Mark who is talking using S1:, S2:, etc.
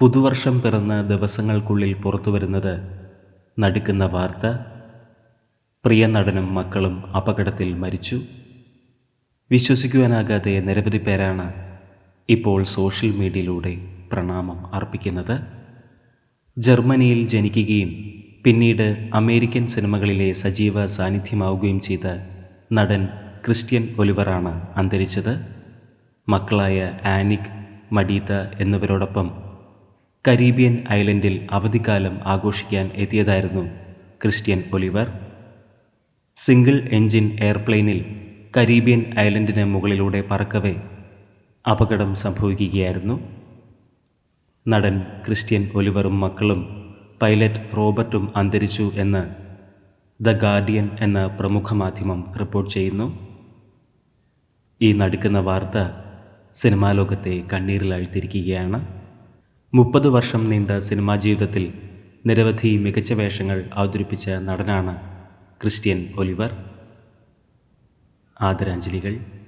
S1: പുതുവർഷം പിറന്ന ദിവസങ്ങൾക്കുള്ളിൽ പുറത്തു വരുന്നത് നടുക്കുന്ന വാർത്ത. പ്രിയ നടനും മക്കളും അപകടത്തിൽ മരിച്ചു. വിശ്വസിക്കുവാനാകാതെ നിരവധി പേരാണ് ഇപ്പോൾ സോഷ്യൽ മീഡിയയിലൂടെ പ്രണാമം അർപ്പിക്കുന്നത്. ജർമ്മനിയിൽ ജനിക്കുകയും പിന്നീട് അമേരിക്കൻ സിനിമകളിലെ സജീവ സാന്നിധ്യമാവുകയും ചെയ്ത നടൻ ക്രിസ്ത്യൻ ഒലിവറാണ് അന്തരിച്ചത്. മക്കളായ ആനിക് മഡീത എന്നിവരോടൊപ്പം കരീബിയൻ ഐലൻഡിൽ അവധിക്കാലം ആഘോഷിക്കാൻ എത്തിയതായിരുന്നു ക്രിസ്ത്യൻ ഒലിവർ. സിംഗിൾ എൻജിൻ എയർപ്ലെയിനിൽ കരീബിയൻ ഐലൻഡിന് മുകളിലൂടെ പറക്കവേ അപകടം സംഭവിക്കുകയായിരുന്നു. നടൻ ക്രിസ്ത്യൻ ഒലിവറും മക്കളും പൈലറ്റ് റോബർട്ടും അന്തരിച്ചു എന്ന് ദ ഗാർഡിയൻ എന്ന പ്രമുഖ മാധ്യമം റിപ്പോർട്ട് ചെയ്യുന്നു. ഈ നടുക്കുന്ന വാർത്ത സിനിമാ ലോകത്തെ മുപ്പത് വർഷം നീണ്ട സിനിമാ ജീവിതത്തിൽ നിരവധി മികച്ച വേഷങ്ങൾ അവതരിപ്പിച്ച നടനാണ് ക്രിസ്ത്യൻ ഒലിവർ. ആദരാഞ്ജലികൾ.